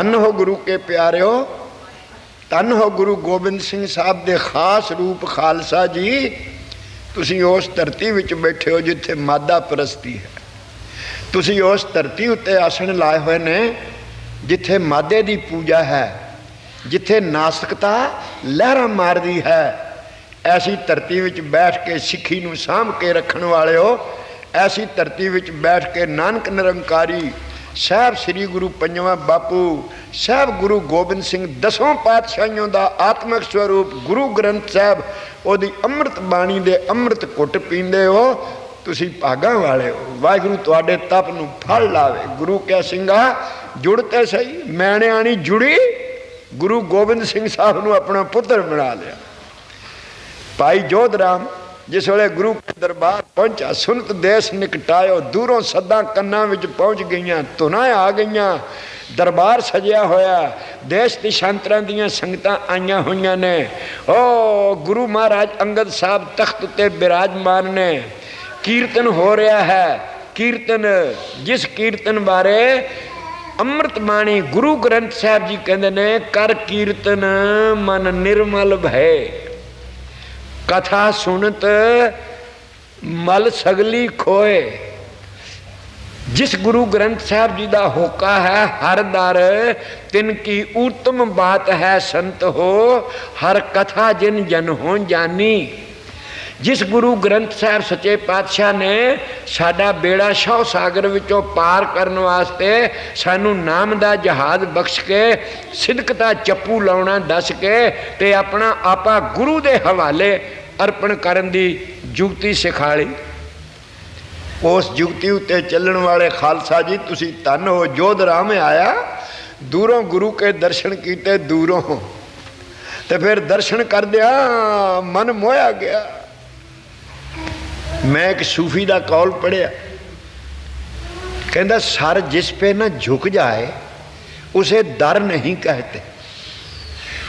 ਧੰਨ ਹੋ ਗੁਰੂ ਕੇ ਪਿਆਰਿਓ, ਧੰਨ ਹੋ ਗੁਰੂ ਗੋਬਿੰਦ ਸਿੰਘ ਸਾਹਿਬ ਦੇ ਖਾਸ ਰੂਪ ਖਾਲਸਾ ਜੀ, ਤੁਸੀਂ ਉਸ ਧਰਤੀ ਵਿੱਚ ਬੈਠੇ ਹੋ ਜਿੱਥੇ ਮਾਦਾ ਪ੍ਰਸਤੀ ਹੈ। ਤੁਸੀਂ ਉਸ ਧਰਤੀ ਉੱਤੇ ਆਸਣ ਲਾਏ ਹੋਏ ਨੇ, ਜਿੱਥੇ ਮਾਦੇ ਦੀ ਪੂਜਾ ਹੈ, ਜਿੱਥੇ ਨਾਸਕਤਾ ਲਹਿਰਾਂ ਮਾਰਦੀ ਹੈ। ਐਸੀ ਧਰਤੀ ਵਿੱਚ ਬੈਠ ਕੇ ਸਿੱਖੀ ਨੂੰ ਸਾਂਭ ਕੇ ਰੱਖਣ ਵਾਲਿਓ, ਐਸੀ ਧਰਤੀ ਵਿੱਚ ਬੈਠ ਕੇ ਨਾਨਕ ਨਿਰੰਕਾਰੀ ਸਾਹਿਬ ਸ੍ਰੀ ਗੁਰੂ ਪੰਜਵਾਂ ਬਾਪੂ, ਸਾਹਿਬ ਗੁਰੂ ਗੋਬਿੰਦ ਸਿੰਘ ਦਸੋਂ ਪਾਤਸ਼ਾਹੀਆਂ ਦਾ ਆਤਮਿਕ ਸਵਰੂਪ ਗੁਰੂ ਗ੍ਰੰਥ ਸਾਹਿਬ, ਉਹਦੀ ਅੰਮ੍ਰਿਤ ਬਾਣੀ ਦੇ ਅੰਮ੍ਰਿਤ ਘੁੱਟ ਪੀਂਦੇ ਹੋ, ਤੁਸੀਂ ਭਾਗਾਂ ਵਾਲੇ ਹੋ। ਵਾਹਿਗੁਰੂ ਤੁਹਾਡੇ ਤਪ ਨੂੰ ਫਲ ਲਾਵੇ। ਗੁਰੂ ਕੈ ਸਿੰਘਾ ਜੁੜਤੇ ਸਹੀ ਮੈਣਿਆਣੀ ਜੁੜੀ, ਗੁਰੂ ਗੋਬਿੰਦ ਸਿੰਘ ਸਾਹਿਬ ਨੂੰ ਆਪਣਾ ਪੁੱਤਰ ਬਣਾ ਲਿਆ। ਭਾਈ ਜੋਧਰਾਮ ਜਿਸ ਵੇਲੇ ਗੁਰੂ ਕੇ ਦਰਬਾਰ ਪਹੁੰਚਾ ਸੁਨਤ ਦੇਸ ਨਿਕਟਾਇਓ, ਦੂਰੋਂ ਸੱਦਾਂ ਕੰਨਾਂ ਵਿੱਚ ਪਹੁੰਚ ਗਈਆਂ ਧੁਨਾਂ ਆ ਗਈਆਂ, ਦਰਬਾਰ ਸਜਿਆ ਹੋਇਆ, ਦੇਸ਼ ਦੀ ਸ਼ਾਂਤਰਾਂ ਦੀਆਂ ਸੰਗਤਾਂ ਆਈਆਂ ਹੋਈਆਂ ਨੇ। ਓ ਗੁਰੂ ਮਹਾਰਾਜ, ਅੰਗਦ ਸਾਹਿਬ ਤਖਤ ਤੇ ਬਿਰਾਜਮਾਨ ਨੇ। ਕੀਰਤਨ ਹੋ ਰਿਹਾ ਹੈ। ਕੀਰਤਨ, ਜਿਸ ਕੀਰਤਨ ਬਾਰੇ ਅੰਮ੍ਰਿਤ ਬਾਣੀ ਗੁਰੂ ਗ੍ਰੰਥ ਸਾਹਿਬ ਜੀ ਕਹਿੰਦੇ ਨੇ, ਕਰ ਕੀਰਤਨ ਮਨ ਨਿਰਮਲ ਭੈ ਕਥਾ ਸੁਣਤ ਮਲ ਸਗਲੀ ਖੋਏ। ਜਿਸ ਗੁਰੂ ਗ੍ਰੰਥ ਸਾਹਿਬ ਜੀ ਦਾ ਹੋਕਾ ਹੈ, ਹਰ ਦਰ ਤਿਨ ਕੀ ਉਤਮ ਬਾਤ ਹੈ ਸੰਤ ਹੋ, ਹਰ ਕਥਾ ਜਿਨ ਜਨ ਹੋ ਜਾਨੀ। ਜਿਸ ਗੁਰੂ ਗ੍ਰੰਥ ਸਾਹਿਬ ਸੱਚੇ ਪਾਤਸ਼ਾਹ ਨੇ ਸਾਡਾ ਬੇੜਾ ਸ਼ੌ ਸਾਗਰ ਵਿੱਚੋਂ ਪਾਰ ਕਰਨ ਵਾਸਤੇ ਸਾਨੂੰ ਨਾਮ ਦਾ ਜਹਾਜ਼ ਬਖਸ਼ ਕੇ ਸਿਦਕਤਾ ਚੱਪੂ ਲਾਉਣਾ ਦੱਸ ਕੇ ਤੇ ਆਪਣਾ ਆਪਾ ਗੁਰੂ ਦੇ ਹਵਾਲੇ ਅਰਪਣ ਕਰਨ ਦੀ ਜੁਗਤੀ ਸਿਖਾਲੀ। ਉਸ ਜੁਗਤੀ ਉੱਤੇ ਚੱਲਣ ਵਾਲੇ ਖਾਲਸਾ ਜੀ, ਤੁਸੀਂ ਧੰਨ ਹੋ ਜੋਧ ਰਾਮ ਆਇਆ, ਦੂਰੋਂ ਗੁਰੂ ਕੇ ਦਰਸ਼ਨ ਕੀਤੇ ਦੂਰੋਂ। ਤੇ ਫਿਰ ਦਰਸ਼ਨ ਕਰਦਿਆਂ ਮਨ ਮੋਇਆ ਗਿਆ। ਮੈਂ ਇੱਕ ਸੂਫੀ ਦਾ ਕੌਲ ਪੜਿਆ ਕਹਿੰਦਾ ਸਰ ਜਿਸ पे न झुक जाए उसे दर नहीं कहते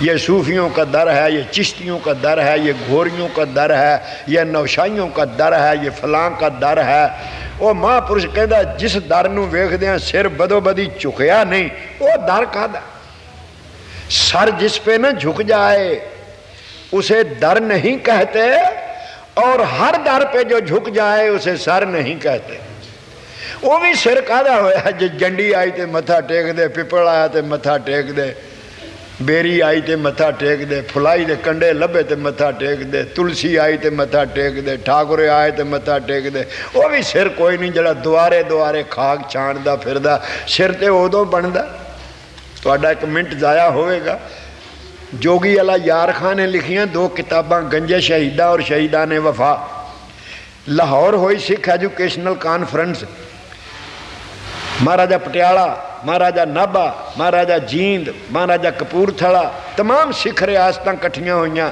ये सूफियों का दर है ये चिश्तियों का दर है ये घोरियों का दर है ये ਨੌਸ਼ਾਈਆਂ का दर है ये ਫਲਾਂ का दर है ਉਹ ਮਹਾਪੁਰਸ਼ ਕਹਿੰਦਾ ਜਿਸ ਦਰ ਨੂੰ ਵੇਖਦਿਆਂ ਸਿਰ ਬਦੋ ਬਦੀ ਝੁਕਿਆ ਨਹੀਂ ਉਹ ਦਰ ਕਾਦਾ सर जिस पे न झुक जाए उसे दर नहीं कहते और हर दर पे जो झुक जाए उसे सर नहीं कहते ਉਹ ਵੀ ਸਿਰ ਕਾਦਾ ਹੋਇਆ ਜੇ ਜੰਡੀ ਆਈ ਤੇ ਮੱਥਾ ਟੇਕਦੇ ਪਿੱਪਲ ਆਇਆ ਤੇ ਮੱਥਾ ਟੇਕਦੇ ਬੇਰੀ ਆਈ ਤੇ ਮੱਥਾ ਟੇਕਦੇ ਫੁਲਾਈ ਦੇ ਕੰਡੇ ਲੱਭੇ ਤੇ ਮੱਥਾ ਟੇਕਦੇ ਤੁਲਸੀ ਆਈ ਤੇ ਮੱਥਾ ਟੇਕਦੇ ਠਾਕੁਰੇ ਆਏ ਤੇ ਮੱਥਾ ਟੇਕਦੇ ਉਹ ਵੀ ਸਿਰ ਕੋਈ ਨਹੀਂ ਜਿਹੜਾ ਦੁਆਰੇ ਦੁਆਰੇ ਖਾਕ ਛਾਣਦਾ ਫਿਰਦਾ ਸਿਰ ਤੇ ਉਦੋਂ ਬਣਦਾ ਤੁਹਾਡਾ ਇੱਕ ਮਿੰਟ ਜ਼ਾਇਆ ਹੋਵੇਗਾ ਜੋਗੀ ਵਾਲਾ ਯਾਰ ਖਾਨ ਨੇ ਲਿਖੀਆਂ ਦੋ ਕਿਤਾਬਾਂ ਗੰਜੇ ਸ਼ਹੀਦਾਂ ਔਰ ਸ਼ਹੀਦਾਂ ਨੇ ਵਫਾ ਲਾਹੌਰ ਹੋਈ ਸਿੱਖ ਐਜੂਕੇਸ਼ਨਲ ਕਾਨਫਰੰਸ ਮਹਾਰਾਜਾ ਪਟਿਆਲਾ ਮਹਾਰਾਜਾ ਨਾਭਾ ਮਹਾਰਾਜਾ ਜੀਂਦ ਮਹਾਰਾਜਾ ਕਪੂਰਥਲਾ तमाम ਸਿੱਖ ਰਿਆਸਤਾਂ ਇਕੱਠੀਆਂ ਹੋਈਆਂ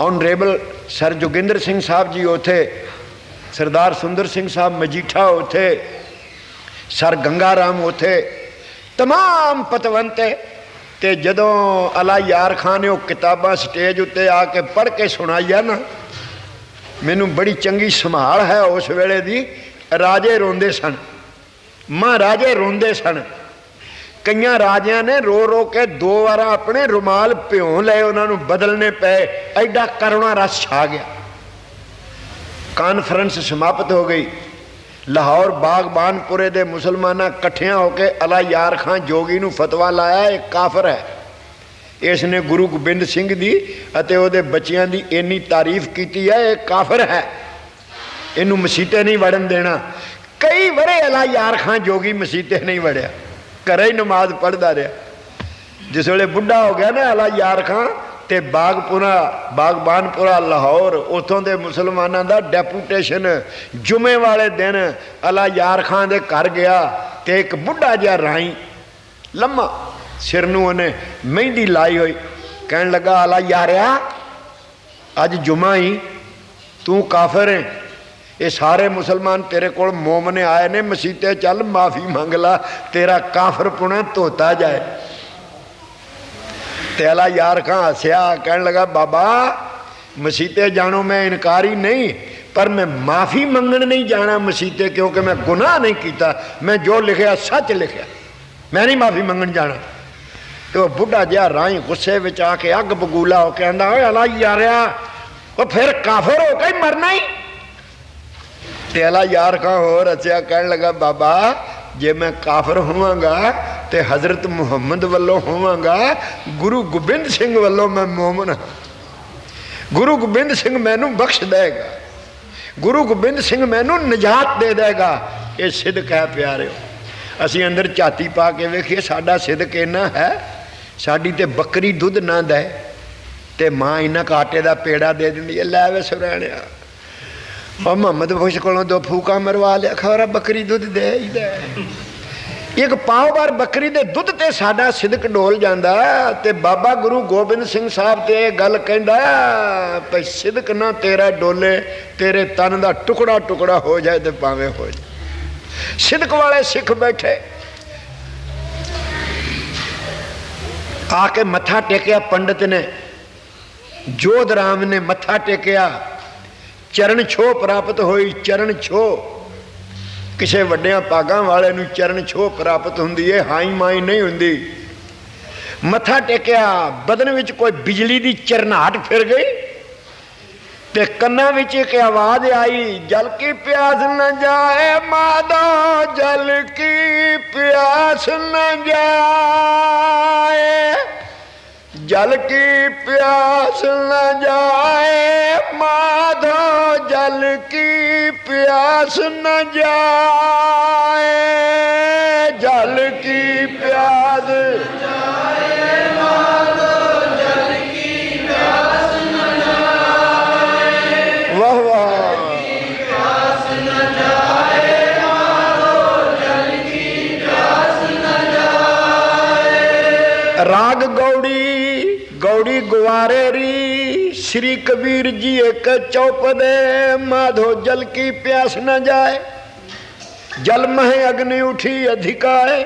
ਆਨਰੇਬਲ ਸਰ ਜੋਗਿੰਦਰ ਸਿੰਘ ਸਾਹਿਬ ਜੀ ਉਥੇ ਸਰਦਾਰ ਸੁੰਦਰ ਸਿੰਘ ਸਾਹਿਬ ਮਜੀਠਾ ਉਥੇ ਸਰ ਗੰਗਾ ਰਾਮ ਉਥੇ तमाम ਪਤਵੰਤੇ ਤੇ ਜਦੋਂ ਅਲਾ ਯਾਰ ਖਾਨ ਨੇ ਉਹ ਕਿਤਾਬਾਂ ਸਟੇਜ ਉੱਤੇ ਆ ਕੇ ਪੜ੍ਹ ਕੇ ਸੁਣਾਈਆਂ ਨਾ, ਮੈਨੂੰ ਬੜੀ ਚੰਗੀ ਸੰਭਾਲ ਹੈ ਉਸ ਵੇਲੇ ਦੀ। ਰਾਜੇ ਰੋਂਦੇ ਸਨ। ਮਹਾਰਾਜੇ ਰੋਂਦੇ ਸਨ। ਕਈਆਂ ਰਾਜਿਆਂ ਨੇ ਰੋ ਰੋ ਕੇ ਦੋ ਵਾਰ ਆਪਣੇ ਰੁਮਾਲ ਭਿਉਂ ਲਏ, ਉਹਨਾਂ ਨੂੰ ਬਦਲਨੇ ਪਏ। ਐਡਾ ਕਰੁਣਾ ਰਸ ਛਾ ਗਿਆ। ਕਾਨਫਰੰਸ ਸਮਾਪਤ ਹੋ ਗਈ। ਲਾਹੌਰ ਬਾਗਬਾਨਪੁਰੇ ਦੇ ਮੁਸਲਮਾਨਾਂ ਇਕੱਠਿਆਂ ਹੋ ਕੇ ਅਲਾ ਯਾਰ ਖਾਨ ਜੋਗੀ ਨੂੰ ਫਤਵਾ ਲਾਇਆ, ਇਹ ਕਾਫਰ ਹੈ। ਇਸ ਨੇ ਗੁਰੂ ਗੋਬਿੰਦ ਸਿੰਘ ਦੀ ਅਤੇ ਉਹਦੇ ਬੱਚਿਆਂ ਦੀ ਇੰਨੀ ਤਾਰੀਫ ਕੀਤੀ ਹੈ, ਇਹ ਕਾਫਰ ਹੈ। ਇਹਨੂੰ ਮਸੀਤੇ ਨਹੀਂ ਵੜਨ ਦੇਣਾ। ਕਈ ਵਰੇ ਅਲਾ ਯਾਰ ਖਾਨ ਜੋਗੀ ਮਸੀਤੇ ਨਹੀਂ ਵੜਿਆ। ਘਰੇ ਹੀ ਨਮਾਜ਼ ਪੜਦਾ ਰਿਹਾ। ਜਿਸ ਵੇਲੇ ਬੁੱਢਾ ਹੋ ਗਿਆ ਨਾ ਅਲਾ ਯਾਰ ਖਾਨ ਤੇ ਬਾਗਪੁਰਾ, ਬਾਗਬਾਨਪੁਰਾ, ਲਾਹੌਰ, ਉਥੋਂ ਦੇ ਮੁਸਲਮਾਨਾਂ ਦਾ ਡੈਪੂਟੇਸ਼ਨ ਜੁਮੇ ਵਾਲੇ ਦਿਨ ਅਲਾ ਯਾਰ ਖਾਨ ਦੇ ਘਰ ਗਿਆ ਤੇ ਇੱਕ ਬੁੱਢਾ ਜਿਹਾ ਰਾਈ ਲੰਮਾ ਸਿਰ ਨੂੰ ਉਹਨੇ ਮਹਿੰਦੀ ਲਾਈ ਹੋਈ, ਕਹਿਣ ਲੱਗਾ, ਅਲਾ ਯਾਰਿਆ, ਅੱਜ ਜੁਮਾ ਹੀ ਤੂੰ ਕਾਫਰ ਹੈ ਇਹ ਸਾਰੇ ਮੁਸਲਮਾਨ ਤੇਰੇ ਕੋਲ ਮੋਮਨੇ ਆਏ ਨੇ, ਮਸੀਤੇ ਚੱਲ ਮਾਫੀ ਮੰਗ ਲਾ, ਤੇਰਾ ਕਾਫਰ ਪੁਣਾ ਧੋਤਾ ਜਾਏ। ਤੇ ਅਲਾ ਯਾਰ ਖਾਂ ਹੱਸਿਆ, ਕਹਿਣ ਲੱਗਾ, ਬਾਬਾ, ਮਸੀਤੇ ਜਾਣੋ, ਮੈਂ ਇਨਕਾਰੀ ਨਹੀਂ, ਪਰ ਮੈਂ ਮਾਫੀ ਮੰਗਣ ਨਹੀਂ ਜਾਣਾ ਮਸੀਤੇ, ਕਿਉਂਕਿ ਮੈਂ ਗੁਨਾਹ ਨਹੀਂ ਕੀਤਾ। ਮੈਂ ਜੋ ਲਿਖਿਆ, ਸੱਚ ਲਿਖਿਆ। ਮੈਂ ਨਹੀਂ ਮਾਫੀ ਮੰਗਣ ਜਾਣਾ। ਤੇ ਉਹ ਬੁੱਢਾ ਜਿਹਾ ਰਾਈ ਗੁੱਸੇ ਵਿੱਚ ਆ ਕੇ ਅੱਗ ਬਗੂਲਾ ਹੋ ਯਾਰਿਆ, ਉਹ ਫਿਰ ਕਾਫਰ ਹੋ ਕੇ ਮਰਨਾ ਹੀ ਤੇ ਯਾਰ ਕਾ ਹੋਰ ਅਸਿਆ ਕਹਿਣ ਲੱਗਾ, ਬਾਬਾ, ਜੇ ਮੈਂ ਕਾਫਰ ਹੋਵਾਂਗਾ ਤੇ ਹਜ਼ਰਤ ਮੁਹੰਮਦ ਵੱਲੋਂ ਹੋਵਾਂਗਾ, ਗੁਰੂ ਗੋਬਿੰਦ ਸਿੰਘ ਵੱਲੋਂ ਮੈਂ ਮੂਮਨ। ਹਾਂ ਗੁਰੂ ਗੋਬਿੰਦ ਸਿੰਘ ਮੈਨੂੰ ਬਖਸ਼ ਦੇਗਾ। ਗੁਰੂ ਗੋਬਿੰਦ ਸਿੰਘ ਮੈਨੂੰ ਨਜਾਤ ਦੇ ਦੇਗਾ। ਇਹ ਸਿਦਕ ਹੈ ਪਿਆਰਿਓ। ਅਸੀਂ ਅੰਦਰ ਝਾਤੀ ਪਾ ਕੇ ਵੇਖੀਏ, ਸਾਡਾ ਸਿਦਕ ਇੰਨਾ ਹੈ, ਸਾਡੀ ਤੇ ਬੱਕਰੀ ਦੁੱਧ ਨਾ ਦੇ ਤੇ ਮਾਂ ਇੰਨਾ ਕਾਟੇ ਦਾ ਪੇੜਾ ਦੇ ਦਿੰਦੀ ਹੈ, ਲੈ ਵੇ ਸੁਰੈਣਿਆ ਉਹ ਮੁਹੰਮਦ ਬਖਸ਼ ਕੋਲੋਂ ਦੋ ਫੂਕਾ ਮਰਵਾ ਲਿਆ, ਖਬਰ ਬੱਕਰੀ ਦੁੱਧ ਦੇ ਹੀ ਦੇ। ਇੱਕ ਪਾਉ ਬਾਰ ਬੱਕਰੀ ਦੇ ਦੁੱਧ ਤੇ ਸਾਡਾ ਸਿਦਕ ਡੋਲ ਜਾਂਦਾ ਤੇ ਬਾਬਾ ਗੁਰੂ ਗੋਬਿੰਦ ਸਿੰਘ ਸਾਹਿਬ ਤੇ ਇਹ ਗੱਲ ਕਹਿੰਦਾ ਭਈ ਸਿਦਕ ਨਾ ਤੇਰਾ ਡੋਲੇ, ਤੇਰੇ ਤਨ ਦਾ ਟੁਕੜਾ ਟੁਕੜਾ ਹੋ ਜਾਏ ਤੇ ਭਾਵੇਂ ਹੋ ਜਾਏ। ਸਿਦਕ ਵਾਲੇ ਸਿੱਖ ਬੈਠੇ। ਆ ਕੇ ਮੱਥਾ ਟੇਕਿਆ ਪੰਡਤ ਨੇ। ਜੋਧ ਰਾਮ ਨੇ ਮੱਥਾ ਟੇਕਿਆ। ਚਰਨ ਛੋਹ ਪ੍ਰਾਪਤ ਹੋਈ, ਚਰਨ ਛੋਹ। ਕਿਸੇ ਵੱਡਿਆਂ ਪਾਗਾਂ ਵਾਲੇ ਨੂੰ ਚਰਨ ਛੋਹ ਪ੍ਰਾਪਤ ਹੁੰਦੀ ਏ, ਹਾਈ ਮਾਈ ਨਹੀਂ ਹੁੰਦੀ। ਮੱਥਾ ਟੇਕਿਆ, ਬਦਨ ਵਿੱਚ ਕੋਈ ਬਿਜਲੀ ਦੀ ਚਰਨਾਟ ਫਿਰ ਗਈ ਤੇ ਕੰਨਾਂ ਵਿੱਚ ਇੱਕ ਆਵਾਜ਼ ਆਈ, ਜਲ ਕੀ ਪਿਆਸ ਨ ਜਾਏ ਮਾਦੋ, ਜਲ ਕੀ ਪਿਆਸ ਨ ਜਾਏ। ਜਲ ਕੀ ਪਿਆਸ ਨ ਜਾਏ ਮਾਧੋ ਜਲ ਕੀ ਪਿਆਸ ਨ ਜਾਏ? ਜਲ ਕੀ ਪਿਆਸ? ਵਾਹ श्री कबीर जी एक चौपदे माधो जल की प्यास न जाए। जल मह अग्नि उठी अधिकाए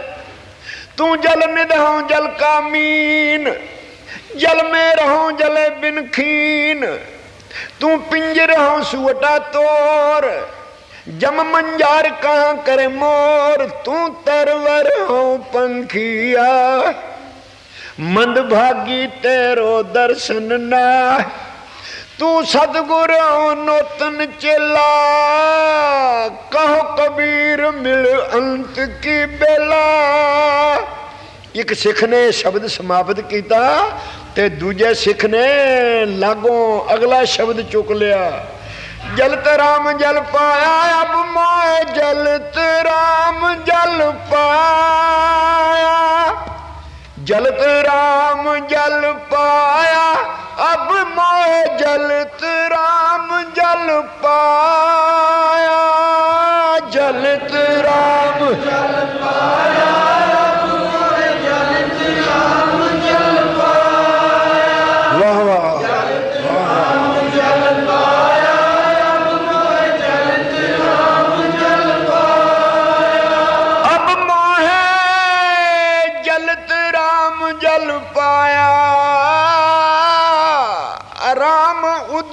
तू जल निधो जल का मीन, जल में रहो जले बिन खीन। तू पिंज रहो सुवटा तोर, जम मंजार कहाँ करे मोर। तू तरवर हो पंखिया मंदभागी तेरो दर्शन ना। ਤੂੰ ਸਤਗੁਰ ਨੋਤਨ ਚੇਲਾ, ਕਹੋ ਕਬੀਰ ਮਿਲ ਅੰਤ ਕੀ ਬੇਲਾ। ਇੱਕ ਸਿੱਖ ਨੇ ਸ਼ਬਦ ਸਮਾਪਤ ਕੀਤਾ ਤੇ ਦੂਜੇ ਸਿੱਖ ਨੇ ਲਾਗੋਂ ਅਗਲਾ ਸ਼ਬਦ ਚੁੱਕ ਲਿਆ। ਜਲਤ ਰਾਮ ਜਲ ਪਾਇਆ, ਅਬ ਮੋਏ ਜਲਤ ਰਾਮ ਜਲ ਪਾਇਆ। ਜਲਤ ਰਾਮ ਜਲ ਪਾਇਆ ਅਬ ਮੈਂ ਜਲਤ ਰਾਮ ਜਲ ਪਾਇਆ। ਜਲਤ ਰਾਮ ਜਲ ਪਾਇਆ।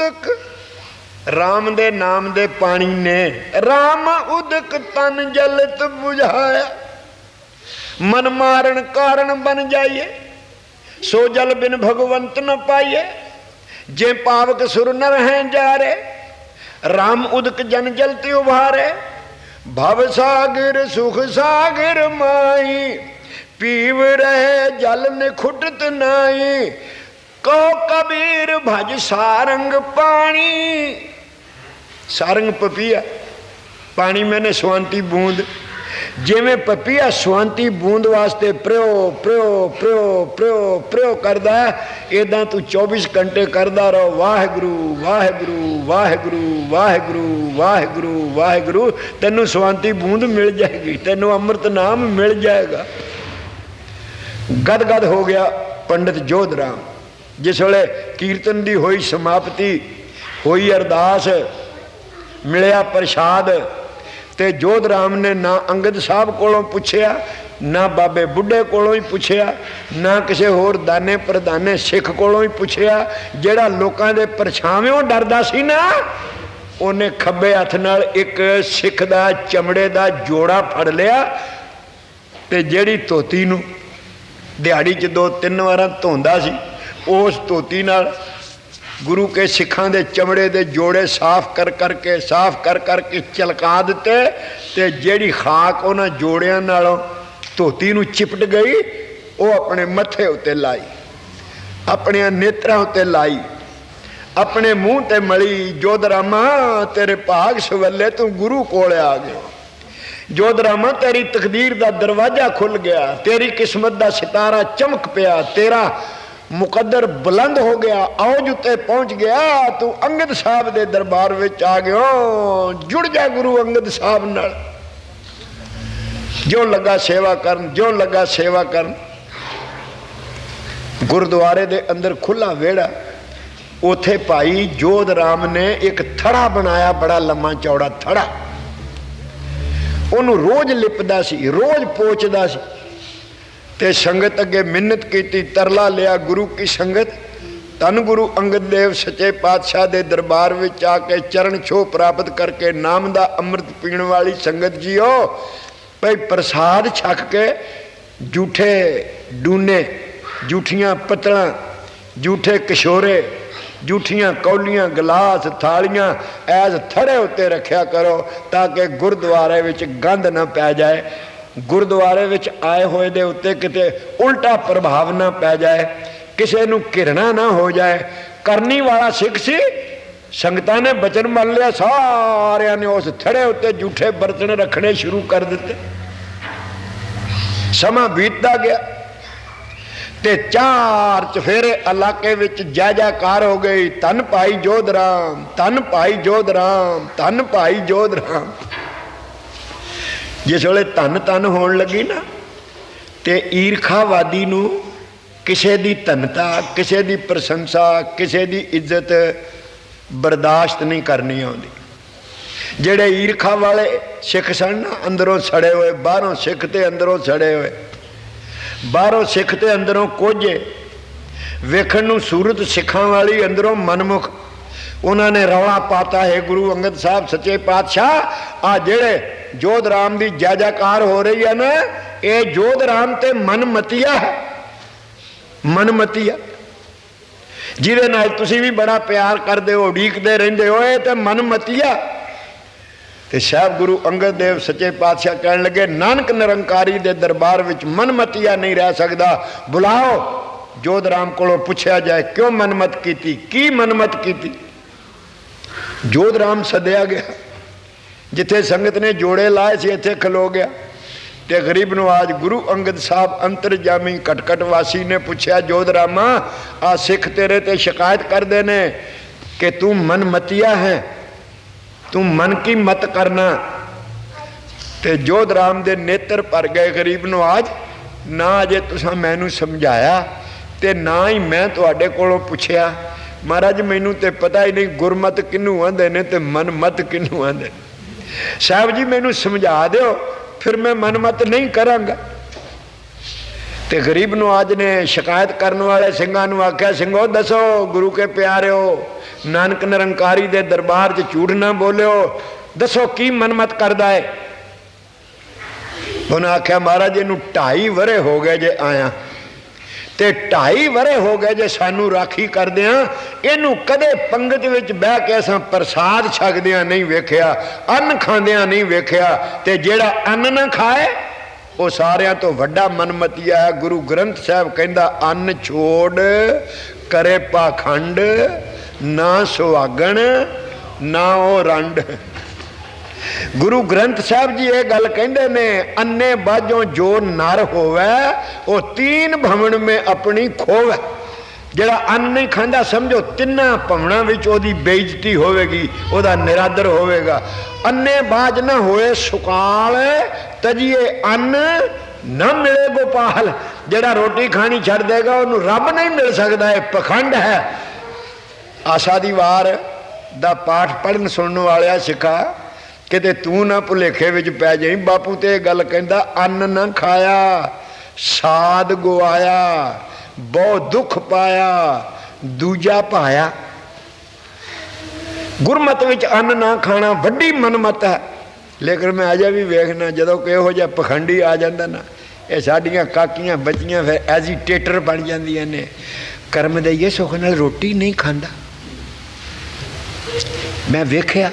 ਉਦਕ ਰਾਮ ਦੇ ਨਾਮ ਦੇ ਪਾਣੀ ਨੇ ਰਾਮ ਉਦਕ ਤਨ ਜਲਤ 부ਝਾਇਆ ਮਨ ਮਾਰਨ ਕਾਰਨ ਬਨ ਜਾਈਏ ਸੋ ਜਲ ਬਿਨ ਭਗਵੰਤ ਨ ਪਾਈਏ ਜੇ ਪਾਵਕ ਸੁਰ ਨ ਰਹਿ ਜਾਰੇ ਰਾਮ ਉਦਕ ਜਨ ਜਲਤੀ ਉਭਾਰੇ ਭਵ ਸਾਗਰ ਸੁਖ ਸਾਗਰ ਮਾਈ ਪੀਵ ਰਹੇ ਜਲ ਨਿਖੁਟਤ ਨਾਈ ਕਹੋ ਕਬੀਰ, ਭਜ ਸਾਰੰਗ ਪਾਣੀ। ਸਾਰੰਗ ਪਪੀਆ। ਪਾਣੀ ਮੈਨੇ ਸਵਾਂਤੀ ਬੂੰਦ। ਜਿਵੇਂ ਪਪੀਆ ਸਵਾਂਤੀ ਬੂੰਦ ਵਾਸਤੇ ਪ੍ਰਯੋ ਪ੍ਰਯੋ ਪ੍ਰਯੋ ਪ੍ਰਯੋ ਪ੍ਰਯੋ ਕਰਦਾ ਇਦਾਂ ਤੂੰ 24 ਘੰਟੇ ਕਰਦਾ ਰਹੋ। ਵਾਹਿਗੁਰੂ ਵਾਹਿਗੁਰੂ ਵਾਹਿਗੁਰੂ ਵਾਹਿਗੁਰੂ ਵਾਹਿਗੁਰੂ ਵਾਹਿਗੁਰੂ। ਤੈਨੂੰ ਸਵੰਤੀ ਬੂੰਦ ਮਿਲ ਜਾਏਗੀ। ਤੈਨੂੰ ਅੰਮ੍ਰਿਤ ਨਾਮ ਮਿਲ ਜਾਏਗਾ। ਗਦ ਗਦ ਹੋ ਗਿਆ ਪੰਡਿਤ ਜੋਧਰਾਮ। ਜਿਸ ਵੇਲੇ ਕੀਰਤਨ ਦੀ ਹੋਈ ਸਮਾਪਤੀ, ਹੋਈ ਅਰਦਾਸ, ਮਿਲਿਆ ਪ੍ਰਸ਼ਾਦ ਤੇ ਜੋਧ ਰਾਮ ਨੇ ਨਾ ਅੰਗਦ ਸਾਹਿਬ ਕੋਲੋਂ ਪੁੱਛਿਆ, ਨਾ ਬਾਬੇ ਬੁੱਢੇ ਕੋਲੋਂ ਹੀ ਪੁੱਛਿਆ, ਨਾ ਕਿਸੇ ਹੋਰ ਦਾਨੇ ਪ੍ਰਦਾਨੇ ਸਿੱਖ ਕੋਲੋਂ ਹੀ ਪੁੱਛਿਆ, ਜਿਹੜਾ ਲੋਕਾਂ ਦੇ ਪਰਛਾਵੇਂ ਡਰਦਾ ਸੀ ਨਾ, ਉਹਨੇ ਖੱਬੇ ਹੱਥ ਨਾਲ ਇੱਕ ਸਿੱਖ ਦਾ ਚਮੜੇ ਦਾ ਜੋੜਾ ਫੜ ਲਿਆ ਤੇ ਜਿਹੜੀ ਧੋਤੀ ਨੂੰ ਦਿਹਾੜੀ 'ਚ ਦੋ ਤਿੰਨ ਵਾਰਾਂ ਧੋਂਦਾ ਸੀ ਉਸ ਧੋਤੀ ਨਾਲ ਗੁਰੂ ਕੇ ਸਿੱਖਾਂ ਦੇ ਚਮੜੇ ਦੇ ਜੋੜੇ ਸਾਫ਼ ਕਰ ਕਰਕੇ, ਸਾਫ਼ ਕਰ ਕਰਕੇ ਚਲਕਾ ਦਿੱਤੇ ਤੇ ਜਿਹੜੀ ਖਾਕ ਉਹਨਾਂ ਜੋੜਿਆਂ ਨਾਲੋਂ ਧੋਤੀ ਨੂੰ ਚਿਪਟ ਗਈ, ਉਹ ਆਪਣੇ ਮੱਥੇ ਉੱਤੇ ਲਾਈ, ਆਪਣੀਆਂ ਨੇਤਰਾਂ ਉੱਤੇ ਲਾਈ, ਆਪਣੇ ਮੂੰਹ ਤੇ ਮਲੀ ਜੋਧਰਾਮਾ ਤੇਰੇ ਭਾਗ ਸਵੱਲੇ ਤੂੰ ਗੁਰੂ ਕੋਲ ਆ ਗਿਆ ਜੋਧਰਾਮਾ ਤੇਰੀ ਤਕਦੀਰ ਦਾ ਦਰਵਾਜ਼ਾ ਖੁੱਲ ਗਿਆ, ਤੇਰੀ ਕਿਸਮਤ ਦਾ ਸਿਤਾਰਾ ਚਮਕ ਪਿਆ, ਤੇਰਾ ਮੁਕੱਦਰ ਬੁਲੰਦ ਹੋ ਗਿਆ ਔਜ ਉੱਤੇ ਪਹੁੰਚ ਗਿਆ, ਤੂੰ ਅੰਗਦ ਸਾਹਿਬ ਦੇ ਦਰਬਾਰ ਵਿੱਚ ਆ ਗਿਓ, ਜੁੜ ਜਾ ਗੁਰੂ ਅੰਗਦ ਸਾਹਿਬ ਨਾਲ। ਜੋ ਲੱਗਾ ਸੇਵਾ ਕਰਨ ਜੋ ਲੱਗਾ ਸੇਵਾ ਕਰਨ, ਗੁਰਦੁਆਰੇ ਦੇ ਅੰਦਰ ਖੁੱਲਾ ਵਿਹੜਾ, ਉਥੇ ਭਾਈ ਜੋਧ ਰਾਮ ਨੇ ਇੱਕ ਥੜਾ ਬਣਾਇਆ, ਬੜਾ ਲੰਮਾ ਚੌੜਾ ਥੜਾ। ਉਹਨੂੰ ਰੋਜ਼ ਲਿਪਦਾ ਸੀ, ਰੋਜ਼ ਪੋਚਦਾ ਸੀ। ਤੇ ਸੰਗਤ ਅੱਗੇ ਮਿੰਨਤ ਕੀਤੀ, ਤਰਲਾ ਲਿਆ ਗੁਰੂ ਕੀ ਸੰਗਤ। ਤਨ ਗੁਰੂ ਅੰਗਦ ਦੇਵ ਸੱਚੇ ਪਾਤਸ਼ਾਹ ਦੇ ਦਰਬਾਰ ਵਿੱਚ ਆ ਕੇ ਚਰਨ ਛੋਹ ਪ੍ਰਾਪਤ ਕਰਕੇ ਨਾਮ ਦਾ ਅੰਮ੍ਰਿਤ ਪੀਣ ਵਾਲੀ ਸੰਗਤ ਜੀਓ। ਭਈ ਪ੍ਰਸਾਦ ਛਕ ਕੇ ਝੂਠੇ ਡੂਨੇ ਝੂਠੀਆਂ ਪਤਲਾਂ ਝੂਠੇ ਕਿਸ਼ੋਰੇ ਝੂਠੀਆਂ ਕੌਲੀਆਂ, ਗਲਾਸ ਥਾਲੀਆਂ, ਐਸ ਥੜੇ ਉੱਤੇ ਰੱਖਿਆ ਕਰੋ ਤਾਂ ਕਿ ਗੁਰਦੁਆਰੇ ਵਿੱਚ ਗੰਧ ਨਾ ਪੈ ਜਾਏ। ਗੁਰਦੁਆਰੇ ਵਿੱਚ ਆਏ ਹੋਏ ਦੇ ਉੱਤੇ ਕਿਤੇ ਉਲਟਾ ਪ੍ਰਭਾਵ ਨਾ ਪੈ ਜਾਏ, ਕਿਸੇ ਨੂੰ ਘਿਰਣਾ ਨਾ ਹੋ ਜਾਏ, ਕਰਨੀ ਵਾਲਾ ਸਿੱਖ ਸੀ? ਸੰਗਤਾਂ ਨੇ ਬਚਨ ਮੰਨ ਲਿਆ, ਸਾਰਿਆਂ ਨੇ ਉਸ ਥੜੇ ਉੱਤੇ ਝੂਠੇ ਬਰਤਨ ਰੱਖਣੇ ਸ਼ੁਰੂ ਕਰ ਦਿੱਤੇ। ਸਮਾਂ ਬੀਤਦਾ ਗਿਆ ਤੇ ਚਾਰ ਚਫੇਰੇ ਇਲਾਕੇ ਵਿੱਚ ਜੈ ਜੈਕਾਰ ਹੋ ਗਈ, ਧੰਨ ਭਾਈ ਜੋਧਰਾਮ, ਧੰਨ ਭਾਈ ਜੋਧ ਰਾਮ ਧੰਨ ਭਾਈ ਜੋਧਰਾਮ। ਜਿਸ ਵੇਲੇ ਧਨ ਧਨ ਹੋਣ ਲੱਗੀ ਨਾ, ਤੇ ਈਰਖਾਵਾਦੀ ਨੂੰ ਕਿਸੇ ਦੀ ਧਨਤਾ, ਕਿਸੇ ਦੀ ਪ੍ਰਸ਼ੰਸਾ, ਕਿਸੇ ਦੀ ਇੱਜ਼ਤ ਬਰਦਾਸ਼ਤ ਨਹੀਂ ਕਰਨੀ ਆਉਂਦੀ। ਜਿਹੜੇ ਈਰਖਾ ਵਾਲੇ ਸਿੱਖ ਸਨ ਨਾ, ਅੰਦਰੋਂ ਸੜੇ ਹੋਏ, ਬਾਹਰੋਂ ਸਿੱਖ ਤੇ ਅੰਦਰੋਂ ਸੜੇ ਹੋਏ, ਬਾਹਰੋਂ ਸਿੱਖ ਤੇ ਅੰਦਰੋਂ ਕੋਝੇ, ਵੇਖਣ ਨੂੰ ਸੂਰਤ ਸਿੱਖਾਂ ਵਾਲੀ ਅੰਦਰੋਂ ਮਨਮੁਖ ਉਹਨਾਂ ਨੇ ਰੌਲਾ ਪਾਤਾ, ਹੈ ਗੁਰੂ ਅੰਗਦ ਸਾਹਿਬ, ਸੱਚੇ ਪਾਤਸ਼ਾਹ ਆ ਜਿਹੜੇ ਜੋਧ ਰਾਮ ਦੀ ਜੈ ਜੈਕਾਰ ਹੋ ਰਹੀ ਹੈ ਨਾ, ਇਹ ਜੋਧ ਰਾਮ ਤੇ ਮਨਮਤੀਆ ਹੈ। ਮਨਮਤੀਆ। ਜਿਹਦੇ ਨਾਲ ਤੁਸੀਂ ਵੀ ਬੜਾ ਪਿਆਰ ਕਰਦੇ ਹੋ, ਉਡੀਕਦੇ ਰਹਿੰਦੇ ਹੋ, ਇਹ ਤੇ ਮਨਮਤੀਆ। ਤੇ ਸਾਹਿਬ ਗੁਰੂ ਅੰਗਦ ਦੇਵ ਸੱਚੇ ਪਾਤਸ਼ਾਹ ਕਹਿਣ ਲੱਗੇ, ਨਾਨਕ ਨਿਰੰਕਾਰੀ ਦੇ ਦਰਬਾਰ ਵਿੱਚ ਮਨਮਤੀਆ ਨਹੀਂ ਰਹਿ ਸਕਦਾ। ਬੁਲਾਓ, ਜੋਧ ਰਾਮ ਕੋਲੋਂ ਪੁੱਛਿਆ ਜਾਏ, ਕਿਉਂ ਮਨਮਤ ਕੀਤੀ, ਕੀ ਮਨਮਤ ਕੀਤੀ? ਜੋਧਰਾਮ ਸੱਦਿਆ ਗਿਆ। ਜਿੱਥੇ ਸੰਗਤ ਨੇ ਜੋੜੇ ਲਾਏ ਸੀ, ਇੱਥੇ ਖਲੋ ਗਿਆ। ਤੇ ਗਰੀਬ ਨਵਾਜ ਗੁਰੂ ਅੰਗਦ ਸਾਹਿਬ ਅੰਤਰਜਾਮੀ ਕਟਕਟ ਵਾਸੀ ਨੇ ਪੁੱਛਿਆ ਜੋਧਰਾਮਾ ਆ ਸਿੱਖ ਤੇਰੇ ਤੇ ਸ਼ਿਕਾਇਤ ਕਰਦੇ ਨੇ ਕਿ ਤੂੰ ਮਨਮਤੀਆ ਹੈ? ਤੂੰ ਮਨ ਕੀ ਮਤ ਕਰਨਾ? ਤੇ ਜੋਧਰਾਮ ਦੇ ਨੇਤਰ ਭਰ ਗਏ ਗਰੀਬ ਨਵਾਜ ਨਾ ਅਜੇ ਤੁਸੀਂ ਮੈਨੂੰ ਸਮਝਾਇਆ ਤੇ ਨਾ ਹੀ ਮੈਂ ਤੁਹਾਡੇ ਕੋਲੋਂ ਪੁੱਛਿਆ। ਮਹਾਰਾਜ, ਮੈਨੂੰ ਤੇ ਪਤਾ ਹੀ ਨਹੀਂ ਗੁਰਮਤ ਕਿਨੂੰ ਆਂਦੇ ਨੇ ਤੇ ਮਨਮਤ ਕਿਨੂੰ ਆਂਦੇ ਸਾਹਿਬ ਜੀ, ਮੈਨੂੰ ਸਮਝਾ ਦਿਓ, ਫਿਰ ਮੈਂ ਮਨਮਤ ਨਹੀਂ ਕਰਾਂਗਾ। ਤੇ ਗਰੀਬ ਨੂੰ ਅੱਜ ਨੇ ਸ਼ਿਕਾਇਤ ਕਰਨ ਵਾਲੇ ਸਿੰਘਾਂ ਨੂੰ ਆਖਿਆ, ਸਿੰਘੋ, ਦੱਸੋ ਗੁਰੂ ਕੇ ਪਿਆਰਿਓ, ਨਾਨਕ ਨਿਰੰਕਾਰੀ ਦੇ ਦਰਬਾਰ 'ਚ ਝੂਠ ਨਾ ਬੋਲਿਓ, ਦੱਸੋ ਕੀ ਮਨਮਤ ਕਰਦਾ ਹੈ ਉਹਨਾਂ ਆਖਿਆ, ਮਹਾਰਾਜ, ਇਹਨੂੰ ਢਾਈ ਵਰੇ ਹੋ ਗਏ ਜੇ ਆਇਆ। ਤੇ ਢਾਈ ਵਰੇ ਹੋ ਗਏ ਜੇ ਸਾਨੂੰ ਰਾਖੀ ਕਰਦਿਆਂ ਇਹਨੂੰ ਕਦੇ ਪੰਗਤ ਵਿੱਚ ਬਹਿ ਕੇ ਅਸਾਂ ਪ੍ਰਸਾਦ ਛਕਦਿਆਂ ਨਹੀਂ ਵੇਖਿਆ, ਅੰਨ ਖਾਂਦਿਆਂ ਨਹੀਂ ਵੇਖਿਆ, ਤੇ ਜਿਹੜਾ ਅੰਨ ਨਾ ਖਾਏ, ਉਹ ਸਾਰਿਆਂ ਤੋਂ ਵੱਡਾ ਮਨਮਤੀਆ ਹੈ ਗੁਰੂ ਗ੍ਰੰਥ ਸਾਹਿਬ ਕਹਿੰਦਾ, ਅੰਨ ਛੋੜ, ਕਰੇ ਪਾਖੰਡ, ਨਾ ਸੁਹਾਗਣ, ਨਾ ਉਹ ਰੰਡ। ਗੁਰੂ ਗ੍ਰੰਥ ਸਾਹਿਬ ਜੀ ਇਹ ਗੱਲ ਕਹਿੰਦੇ ਨੇ, ਅੰਨੇ ਬਾਝੋਂ ਜੋ ਨਰ ਹੋਵੇ, ਉਹ ਤੀਨ ਭਵਨ ਮੇ ਆਪਣੀ ਖੋਵੇ। ਜਿਹੜਾ ਅੰਨ ਨਹੀਂ ਖਾਂਦਾ, ਸਮਝੋ, ਤਿੰਨਾਂ ਭਵਨਾਂ ਵਿੱਚ ਉਹਦੀ ਬੇਇੱਜ਼ਤੀ ਹੋਵੇਗੀ, ਉਹਦਾ ਨਿਰਾਦਰ ਹੋਵੇਗਾ। ਅੰਨੇ ਬਾਜ ਨਾ ਹੋਏ, ਸੁਕਾਲ, ਤਜੀਏ ਅੰਨ ਨਾ ਮਿਲੇ ਗੋਪਾਲ। ਜਿਹੜਾ ਰੋਟੀ ਖਾਣੀ ਛੱਡ ਦੇਗਾ, ਉਹਨੂੰ ਰੱਬ ਨਹੀਂ ਮਿਲ ਸਕਦਾ, ਇਹ ਪਖੰਡ ਹੈ। ਆਸ਼ਾ ਦੀ ਵਾਰ ਦਾ ਪਾਠ ਪੜਨ ਸੁਣਨ ਵਾਲਿਆ ਸਿੱਖਾ ਕਿਤੇ ਤੂੰ ਨਾ ਭੁਲੇਖੇ ਵਿੱਚ ਪੈ ਜਾਈਂ। ਬਾਪੂ ਤੇ ਇਹ ਗੱਲ ਕਹਿੰਦਾ, ਅੰਨ ਨਾ ਖਾਇਆ ਸਾਦ ਗਵਾਇਆ, ਬਹੁਤ ਦੁੱਖ ਪਾਇਆ, ਦੂਜਾ ਪਾਇਆ ਗੁਰਮਤ ਵਿੱਚ ਅੰਨ ਨਾ ਖਾਣਾ ਵੱਡੀ ਮਨਮਤ ਹੈ। ਲੇਕਿਨ ਮੈਂ ਅਜੇ ਵੀ ਵੇਖਣਾ ਜਦੋਂ ਕਿਹੋ ਜਿਹਾ ਪਖੰਡੀ ਆ ਜਾਂਦਾ ਨਾ, ਇਹ ਸਾਡੀਆਂ ਕਾਕੀਆਂ ਬੱਚੀਆਂ ਫਿਰ ਐਜੀਟੇਟਰ ਬਣ ਜਾਂਦੀਆਂ ਨੇ। ਕਰਮ ਦੇ ਇਹ ਸੁਖ ਨਾਲ ਰੋਟੀ ਨਹੀਂ ਖਾਂਦਾ। ਮੈਂ ਵੇਖਿਆ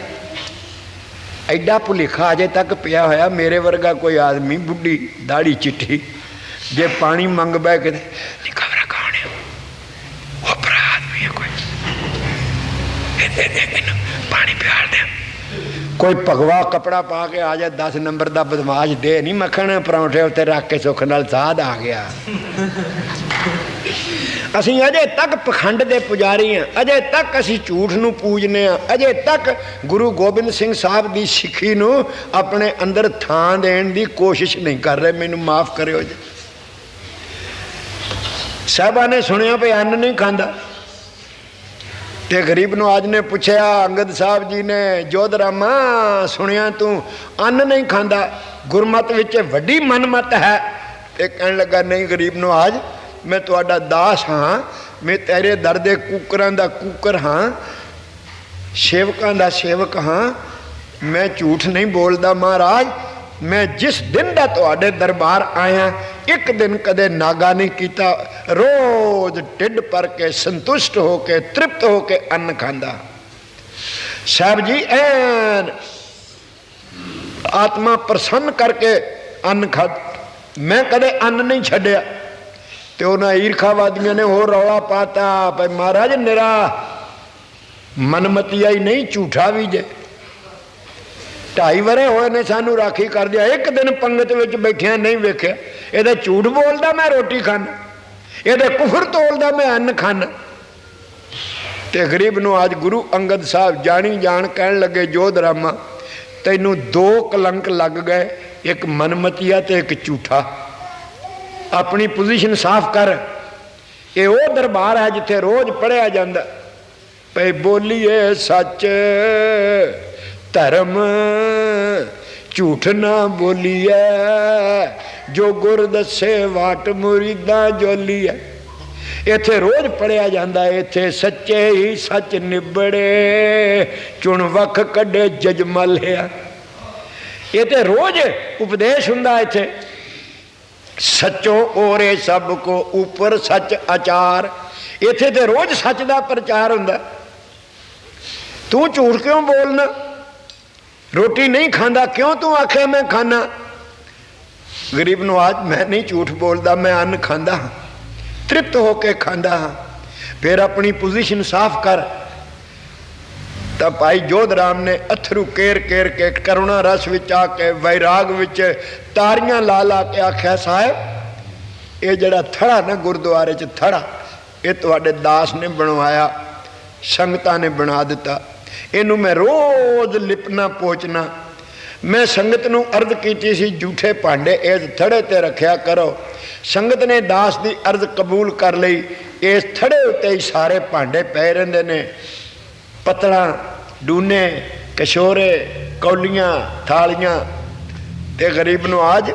ਐਡਾ ਭੁਲੇਖਾ ਅਜੇ ਤੱਕ ਪਿਆ ਹੋਇਆ, ਮੇਰੇ ਵਰਗਾ ਕੋਈ ਆਦਮੀ, ਬੁੱਢੀ ਦਾੜੀ ਚਿੱਟੀ ਜੇ ਪਾਣੀ ਮੰਗ ਬੈ ਕੇ ਨਹੀਂ ਖਬਰ ਕੌਣ ਹੈ ਉਹ ਭਰਾ ਆਦਮੀ ਹੈ ਕੋਈ। ਪਾਣੀ ਪਿਆਲ ਦੇ। ਕੋਈ ਭਗਵਾ ਕਪੜਾ ਪਾ ਕੇ ਆ ਜਾ 10 ਨੰਬਰ ਦਾ ਬਦਮਾਸ਼ ਦੇ। ਨਹੀਂ ਮੱਖਣ ਪਰੌਂਠੇ ਉੱਤੇ ਰੱਖ ਕੇ ਸੁੱਖ ਨਾਲ ਸਾਧ ਆ ਗਿਆ। ਅਸੀਂ ਅਜੇ ਤੱਕ ਪਖੰਡ ਦੇ ਪੁਜਾਰੀ ਹਾਂ। ਅਜੇ ਤੱਕ ਅਸੀਂ ਝੂਠ ਨੂੰ ਪੂਜਨੇ ਆ ਅਜੇ ਤੱਕ ਗੁਰੂ ਗੋਬਿੰਦ ਸਿੰਘ ਸਾਹਿਬ ਦੀ ਸਿੱਖੀ ਨੂੰ ਆਪਣੇ ਅੰਦਰ ਥਾਂ ਦੇਣ ਦੀ ਕੋਸ਼ਿਸ਼ ਨਹੀਂ ਕਰ ਰਹੇ। ਮੈਨੂੰ ਮਾਫ ਕਰਿਓ ਜੀ। ਸਾਹਿਬਾਂ ਨੇ ਸੁਣਿਆ ਵੀ ਅੰਨ ਨਹੀਂ ਖਾਂਦਾ। ਤੇ ਗਰੀਬ ਨੂੰ ਆਜ ਨੇ ਪੁੱਛਿਆ, ਅੰਗਦ ਸਾਹਿਬ ਜੀ ਨੇ ਜੋਧਰਾਮਾ ਸੁਣਿਆ ਤੂੰ? ਅੰਨ ਨਹੀਂ ਖਾਂਦਾ। ਗੁਰਮਤ ਵਿੱਚ ਵੱਡੀ ਮਨਮਤ ਹੈ। ਤੇ ਕਹਿਣ ਲੱਗਾ, ਨਹੀਂ ਗਰੀਬ ਨੂੰ ਆਜ ਮੈਂ ਤੁਹਾਡਾ ਦਾਸ ਹਾਂ। ਮੈਂ ਤੇਰੇ ਦਰ ਦੇ ਕੂਕਰਾਂ ਦਾ ਕੂਕਰ ਹਾਂ। ਸੇਵਕਾਂ ਦਾ ਸੇਵਕ ਹਾਂ। ਮੈਂ ਝੂਠ ਨਹੀਂ ਬੋਲਦਾ ਮਹਾਰਾਜ। ਮੈਂ ਜਿਸ ਦਿਨ ਦਾ ਤੁਹਾਡੇ ਦਰਬਾਰ ਆਇਆ, ਇੱਕ ਦਿਨ ਕਦੇ ਨਾਗਾ ਨਹੀਂ ਕੀਤਾ। ਰੋਜ਼ ਢਿੱਡ ਭਰ ਕੇ ਸੰਤੁਸ਼ਟ ਹੋ ਕੇ, ਤ੍ਰਿਪਤ ਹੋ ਕੇ ਅੰਨ ਖਾਂਦਾ। ਸਾਹਿਬ ਜੀ, ਐਨ ਆਤਮਾ ਪ੍ਰਸੰਨ ਕਰਕੇ ਅੰਨ ਖਾ ਮੈਂ ਕਦੇ ਅੰਨ ਨਹੀਂ ਛੱਡਿਆ। ਤੇ ਉਹਨਾਂ ਈਰਖਾਵਾਦੀਆਂ ਨੇ ਹੋਰ ਰੌਲਾ ਪਾਤਾ, ਭਈ ਮਹਾਰਾਜ ਨਿਰਾ ਮਨਮਤੀਆ ਹੀ ਨਹੀਂ, ਝੂਠਾ ਵੀ ਜੇ। ਢਾਈ ਵਰੇ ਹੋਏ ਨੇ ਸਾਨੂੰ, ਰਾਖੀ ਕਰਦਿਆ ਇੱਕ ਦਿਨ ਪੰਗਤ ਵਿੱਚ ਬੈਠਿਆ ਨਹੀਂ ਵੇਖਿਆ। ਇਹਦੇ ਝੂਠ ਬੋਲਦਾ ਮੈਂ, ਰੋਟੀ ਖਾਣ। ਇਹਦੇ ਕੁਫਰ ਤੋਲਦਾ ਮੈਂ, ਅੰਨ ਖਾਣ। ਤੇ ਗਰੀਬ ਨੂੰ ਅੱਜ ਗੁਰੂ ਅੰਗਦ ਸਾਹਿਬ ਜਾਣੀ ਜਾਣ ਕਹਿਣ ਲੱਗੇ ਜੋਧ ਰਾਮਾ ਤੈਨੂੰ ਦੋ ਕਲੰਕ ਲੱਗ ਗਏ, ਇੱਕ ਮਨਮਤੀਆ ਤੇ ਇੱਕ ਝੂਠਾ। ਆਪਣੀ ਪੋਜੀਸ਼ਨ ਸਾਫ਼ ਕਰ। ਇਹ ਉਹ ਦਰਬਾਰ ਹੈ ਜਿੱਥੇ ਰੋਜ਼ ਪੜਿਆ ਜਾਂਦਾ। ਪਈ ਬੋਲੀਏ ਸੱਚ, ਧਰਮ ਝੂਠ ਨਾ ਬੋਲੀਐ ਜੋ ਗੁਰ ਦੱਸੇ ਵਾਟ ਮੁਰੀਦਾ ਜੋਲੀਏ। ਇੱਥੇ ਰੋਜ਼ ਪੜਿਆ ਜਾਂਦਾ, ਇੱਥੇ ਸੱਚੇ ਹੀ ਸੱਚ ਨਿਬੜੇ। ਚੁਣ ਵਖ ਕੱਢੇ ਜਜਮਲ ਇਹ ਤੇ ਰੋਜ਼ ਉਪਦੇਸ਼ ਹੁੰਦਾ ਇੱਥੇ। ਸੱਚੋ ਔਰੇ ਸਭ ਕੋ ਉਪਰ ਸੱਚ ਆਚਾਰ। ਇੱਥੇ ਤੇ ਰੋਜ਼ ਸੱਚ ਦਾ ਪ੍ਰਚਾਰ ਹੁੰਦਾ। ਤੂੰ ਝੂਠ ਕਿਉਂ ਬੋਲਣਾ? ਰੋਟੀ ਨਹੀਂ ਖਾਂਦਾ, ਕਿਉਂ ਤੂੰ ਆਖੇ ਮੈਂ ਖਾਣਾ ਗਰੀਬ ਨੂੰ ਆਜ ਮੈਂ ਨਹੀਂ ਝੂਠ ਬੋਲਦਾ, ਮੈਂ ਅੰਨ ਖਾਂਦਾ ਹਾਂ, ਤ੍ਰਿਪਤ ਹੋ ਕੇ ਖਾਂਦਾ ਹਾਂ। ਫਿਰ ਆਪਣੀ ਪੋਜੀਸ਼ਨ ਸਾਫ਼ ਕਰ। ਤਾਂ ਭਾਈ ਜੋਧ ਰਾਮ ਨੇ ਅਥਰੂ ਕੇਰ ਕੇਰ ਕੇ ਕਰੁਣਾ ਰਸ ਵਿੱਚ ਆ ਕੇ, ਵੈਰਾਗ ਵਿੱਚ ਤਾਰੀਆਂ ਲਾ ਲਾ ਕੇ ਆਖਿਆ, ਸਾਹਿਬ, ਇਹ ਜਿਹੜਾ ਥੜਾ ਨਾ ਗੁਰਦੁਆਰੇ 'ਚ ਥੜਾ, ਇਹ ਤੁਹਾਡੇ ਦਾਸ ਨੇ ਬਣਵਾਇਆ, ਸੰਗਤਾਂ ਨੇ ਬਣਾ ਦਿੱਤਾ। ਇਹਨੂੰ ਮੈਂ ਰੋਜ਼ ਲਿਪਣਾ ਪੋਚਣਾ। ਮੈਂ ਸੰਗਤ ਨੂੰ ਅਰਜ਼ ਕੀਤੀ ਸੀ ਝੂਠੇ ਭਾਂਡੇ ਇਸ ਥੜੇ ਤੇ ਰੱਖਿਆ ਕਰੋ। ਸੰਗਤ ਨੇ ਦਾਸ ਦੀ ਅਰਜ਼ ਕਬੂਲ ਕਰ ਲਈ। ਇਸ ਥੜੇ ਉੱਤੇ ਹੀ ਸਾਰੇ ਭਾਂਡੇ ਪਏ ਰਹਿੰਦੇ ਨੇ। ਪਤਲਾ, ਡੂਨੇ, ਕਸ਼ੋਰੇ, ਕੌਲੀਆਂ, ਥਾਲੀਆਂ ਤੇ ਗਰੀਬ ਨੂੰ ਆਜ